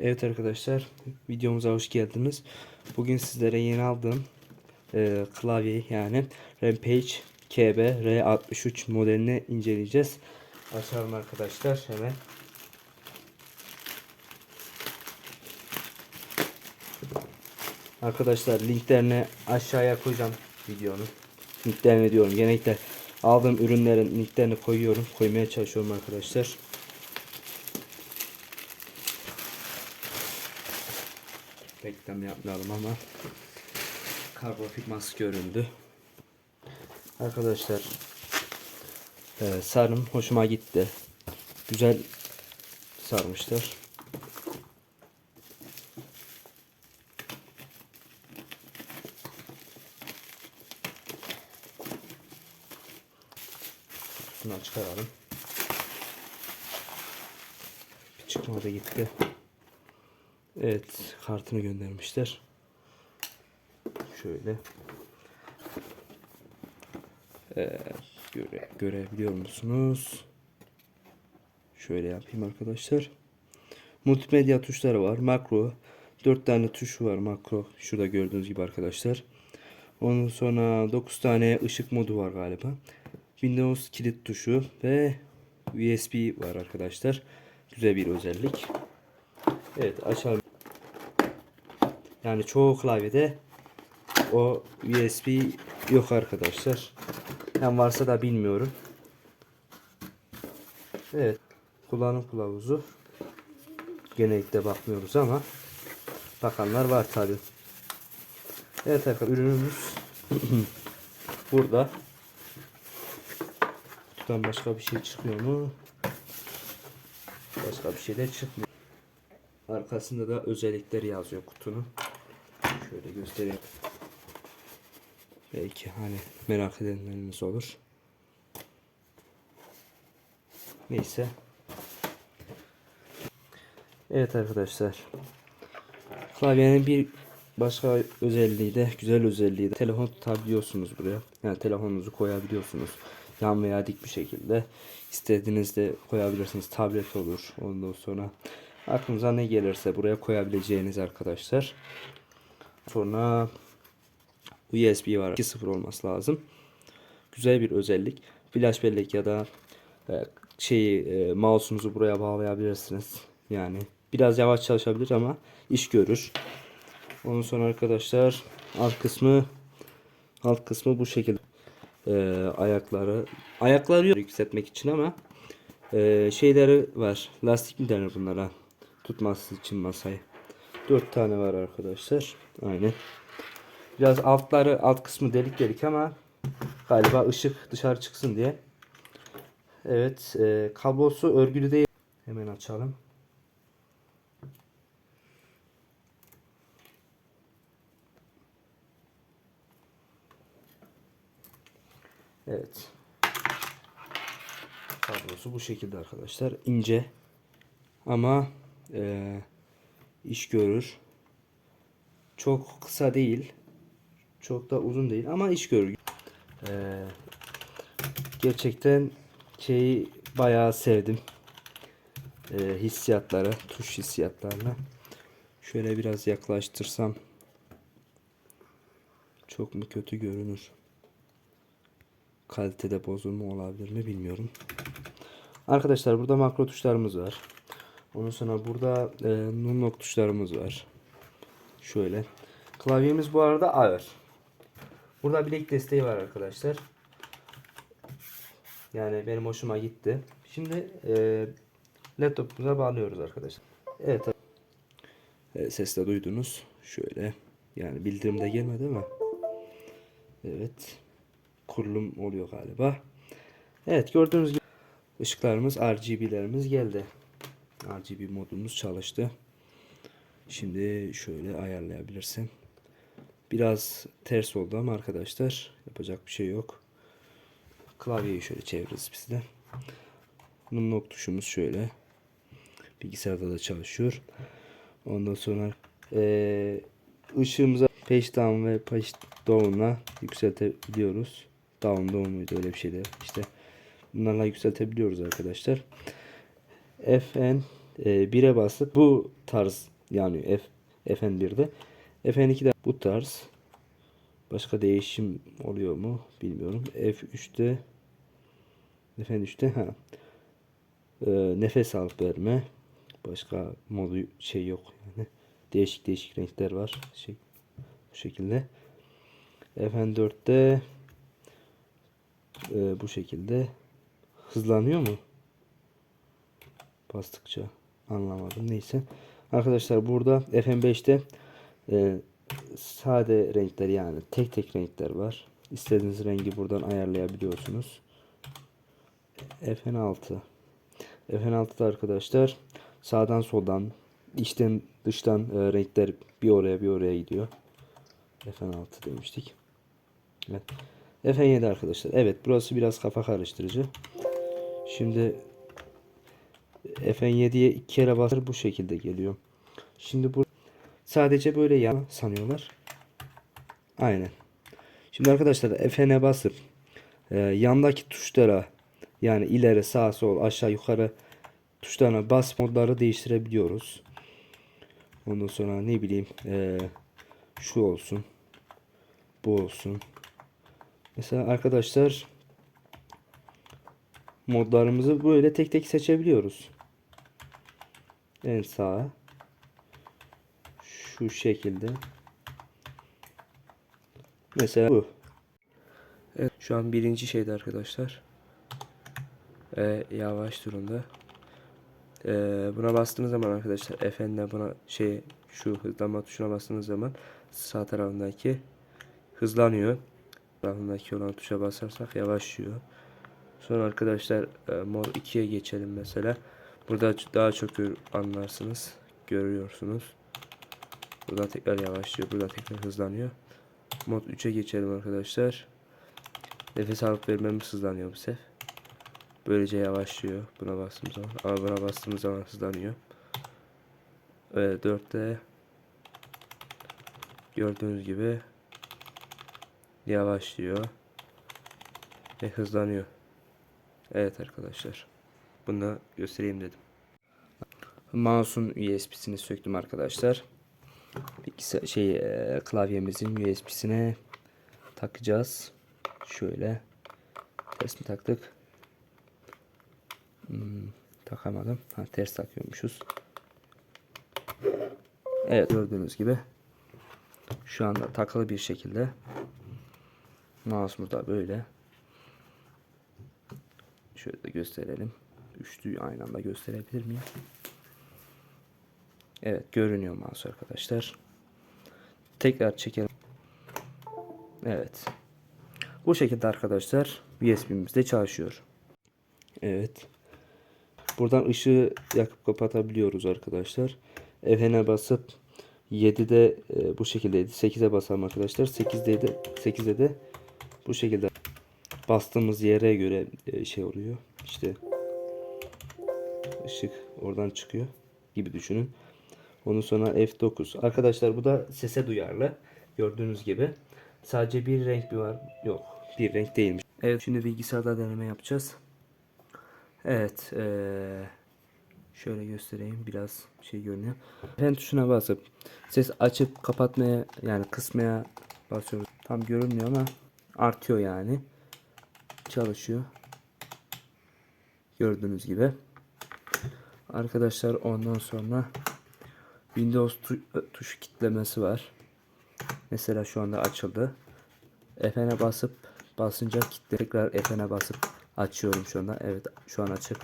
Evet arkadaşlar videomuza hoş geldiniz. Bugün sizlere yeni aldığım e, klavyeyi yani Rampage KB R63 modelini inceleyeceğiz. Açalım arkadaşlar hemen. Arkadaşlar linklerini aşağıya koyacağım videonun. Linklerini diyorum. Genellikle aldığım ürünlerin linklerini koyuyorum. Koymaya çalışıyorum arkadaşlar. Reklam yapmayalım ama karbon firması göründü. Arkadaşlar e, sarım hoşuma gitti. Güzel sarmışlar. Şunu çıkaralım. Çıkmadı gitti. Evet, kartını göndermişler. Şöyle. Ee, göre, görebiliyor musunuz? Şöyle yapayım arkadaşlar. Multimedya tuşları var. Makro. 4 tane tuş var makro. Şurada gördüğünüz gibi arkadaşlar. Ondan sonra 9 tane ışık modu var galiba. Windows kilit tuşu ve USB var arkadaşlar. Güzel bir özellik. Evet açalım. Yani çoğu klavyede o USB yok arkadaşlar. Hem varsa da bilmiyorum. Evet. Kullanım kılavuzu. Genellikle bakmıyoruz ama bakanlar var tabi. Evet arkadaşlar ürünümüz burada. Kutudan başka bir şey çıkıyor mu? Başka bir şey de çıkmıyor. Arkasında da özellikleri yazıyor kutunun. Şöyle göstereyim. Belki hani merak edenleriniz olur. Neyse. Evet arkadaşlar. Klavyenin bir başka özelliği de güzel özelliği de telefon tutabiliyorsunuz buraya. Yani telefonunuzu koyabiliyorsunuz. Yan veya dik bir şekilde. İstediğinizde koyabilirsiniz. Tablet olur. Ondan sonra aklınıza ne gelirse buraya koyabileceğiniz arkadaşlar. Sonra USB var. 2.0 olması lazım. Güzel bir özellik. Flash bellek ya da e, şeyi e, mouse'unuzu buraya bağlayabilirsiniz. Yani biraz yavaş çalışabilir ama iş görür. Ondan sonra arkadaşlar alt kısmı alt kısmı bu şekilde e, ayakları ayakları yok yükseltmek için ama e, şeyleri var. Lastik mi denir bunlara? Tutması için masayı. 4 tane var arkadaşlar. Aynen. Biraz altları alt kısmı delik delik ama galiba ışık dışarı çıksın diye. Evet, e, kablosu örgülü değil. Hemen açalım. Evet. Kablosu bu şekilde arkadaşlar. İnce ama e, iş görür. Çok kısa değil. Çok da uzun değil ama iş görür. E, gerçekten şeyi bayağı sevdim. E, hissiyatları, tuş hissiyatlarını. Şöyle biraz yaklaştırsam çok mu kötü görünür? Kalitede bozulma olabilir mi bilmiyorum. Arkadaşlar burada makro tuşlarımız var. Ondan sonra burada e, numlock tuşlarımız var. Şöyle. Klavyemiz bu arada ağır. Burada bilek desteği var arkadaşlar. Yani benim hoşuma gitti. Şimdi e, laptopumuza bağlıyoruz arkadaşlar. Evet. evet ses de duydunuz. Şöyle. Yani bildirimde gelmedi ama. Evet. Kurulum oluyor galiba. Evet gördüğünüz gibi ışıklarımız RGB'lerimiz geldi. RGB modumuz çalıştı. Şimdi şöyle ayarlayabilirsin. Biraz ters oldu ama arkadaşlar yapacak bir şey yok. Klavyeyi şöyle çeviririz biz de. Numlock tuşumuz şöyle. Bilgisayarda da çalışıyor. Ondan sonra ee, ışığımıza page down ve page down'la yükseltebiliyoruz. Down down muydu öyle bir şeydi. İşte bunlarla yükseltebiliyoruz arkadaşlar. FN e, 1'e basıp bu tarz yani F, FN1'de FN2'de bu tarz. Başka değişim oluyor mu bilmiyorum. F3'te FN3'te ha. E, nefes alıp verme. Başka modu şey yok yani. Değişik değişik renkler var. Şey bu şekilde. FN4'te e, bu şekilde. Hızlanıyor mu? Bastıkça anlamadım neyse arkadaşlar burada FN5'te e, sade renkler yani tek tek renkler var istediğiniz rengi buradan ayarlayabiliyorsunuz FN6 FN6'da arkadaşlar sağdan soldan içten dıştan e, renkler bir oraya bir oraya gidiyor. FN6 demiştik. Evet. FN7 arkadaşlar. Evet burası biraz kafa karıştırıcı. Şimdi FN7'ye iki kere basar bu şekilde geliyor. Şimdi bu sadece böyle yan sanıyorlar. Aynen. Şimdi arkadaşlar Fn'e basıp e, yandaki tuşlara yani ileri sağ sol aşağı yukarı tuşlarına bas modları değiştirebiliyoruz. Ondan sonra ne bileyim e, şu olsun. Bu olsun. Mesela arkadaşlar modlarımızı böyle tek tek seçebiliyoruz. En sağa şu şekilde. Mesela bu. Evet şu an birinci şeyde arkadaşlar. Ee, yavaş durumda. Ee, buna bastığınız zaman arkadaşlar F'ne buna şey şu hızlanma tuşuna bastığınız zaman sağ tarafındaki hızlanıyor. Tarafındaki olan tuşa basarsak yavaşlıyor. Sonra arkadaşlar e, mod 2'ye geçelim mesela. Burada daha çok anlarsınız. Görüyorsunuz. Burada tekrar yavaşlıyor. Burada tekrar hızlanıyor. Mod 3'e geçelim arkadaşlar. Nefes alıp vermemiz hızlanıyor bu sefer. Böylece yavaşlıyor buna bastığımız zaman. Ama buna bastığımız zaman hızlanıyor. Evet 4'te gördüğünüz gibi yavaşlıyor ve hızlanıyor. Evet arkadaşlar. Bunu da göstereyim dedim. Mouse'un USB'sini söktüm arkadaşlar. Bilgisayar şey e, klavyemizin USB'sine takacağız. Şöyle ters mi taktık? Hmm, takamadım. Ha, ters takıyormuşuz. Evet gördüğünüz gibi şu anda takılı bir şekilde mouse'umuz da böyle. Şöyle gösterelim. Üçlüyü aynı anda gösterebilir miyim? Evet görünüyor mouse arkadaşlar. Tekrar çekelim. Evet. Bu şekilde arkadaşlar USB'miz de çalışıyor. Evet. Buradan ışığı yakıp kapatabiliyoruz arkadaşlar. F'ne basıp 7'de e, bu şekildeydi. 8'e basalım arkadaşlar. 8'de de 8'de de bu şekilde bastığımız yere göre e, şey oluyor. İşte ışık oradan çıkıyor gibi düşünün. Ondan sonra F9. Arkadaşlar bu da sese duyarlı. Gördüğünüz gibi. Sadece bir renk mi var? Yok. Bir renk değilmiş. Evet şimdi bilgisayarda deneme yapacağız. Evet. eee, şöyle göstereyim. Biraz şey görünüyor. Pen tuşuna basıp ses açıp kapatmaya yani kısmaya basıyoruz. Tam görünmüyor ama artıyor yani. Çalışıyor. Gördüğünüz gibi. Arkadaşlar ondan sonra Windows tu- tuşu kitlemesi var. Mesela şu anda açıldı. F'ne basıp basınca kitle tekrar F'ne basıp açıyorum şu anda. Evet şu an açık.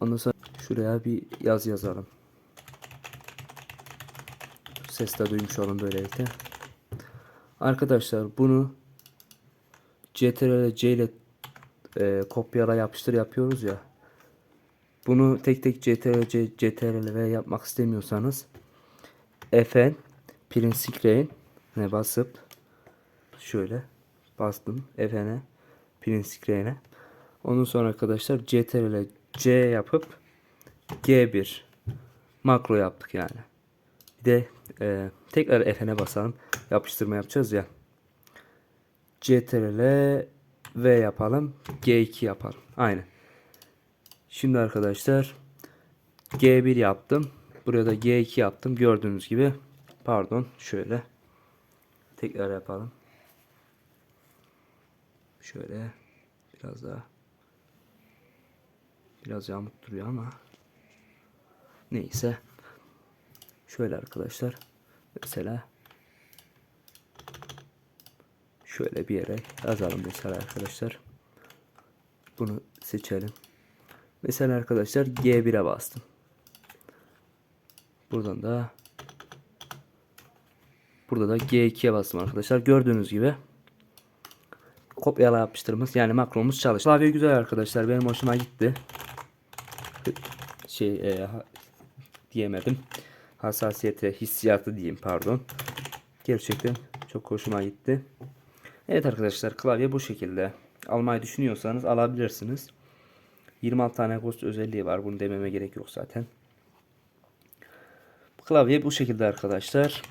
Ondan sonra şuraya bir yaz yazalım. Ses de duymuş olun böylelikle. Arkadaşlar bunu CTRL C ile e, kopyala yapıştır yapıyoruz ya. Bunu tek tek CTRL CTRL V yapmak istemiyorsanız Fn print screen ne basıp şöyle bastım Fn'e print screen'e. Ondan sonra arkadaşlar CTRL C yapıp G1 makro yaptık yani. Bir de e, tekrar Fn'e basalım. Yapıştırma yapacağız ya. CTRL V yapalım. G2 yapalım. Aynen. Şimdi arkadaşlar G1 yaptım. Buraya da G2 yaptım. Gördüğünüz gibi. Pardon. Şöyle. Tekrar yapalım. Şöyle. Biraz daha. Biraz yamuk duruyor ama. Neyse. Şöyle arkadaşlar. Mesela. Şöyle bir yere yazalım mesela arkadaşlar. Bunu seçelim. Mesela arkadaşlar G1'e bastım. Buradan da burada da G2'ye bastım arkadaşlar. Gördüğünüz gibi kopyala yapıştırmamız yani makromuz çalıştı. Klavye güzel arkadaşlar. Benim hoşuma gitti. Şey e, ha- diyemedim. Hassasiyete, hissiyatı diyeyim pardon. Gerçekten çok hoşuma gitti. Evet arkadaşlar klavye bu şekilde. Almayı düşünüyorsanız alabilirsiniz. 26 tane ghost özelliği var. Bunu dememe gerek yok zaten. Klavye bu şekilde arkadaşlar.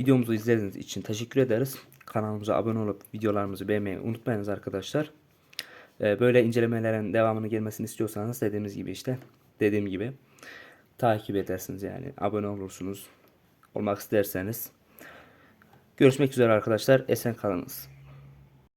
Videomuzu izlediğiniz için teşekkür ederiz. Kanalımıza abone olup videolarımızı beğenmeyi unutmayınız arkadaşlar. Ee, Böyle incelemelerin devamını gelmesini istiyorsanız dediğimiz gibi işte dediğim gibi takip edersiniz yani abone olursunuz olmak isterseniz. Görüşmek üzere arkadaşlar. Esen kalınız.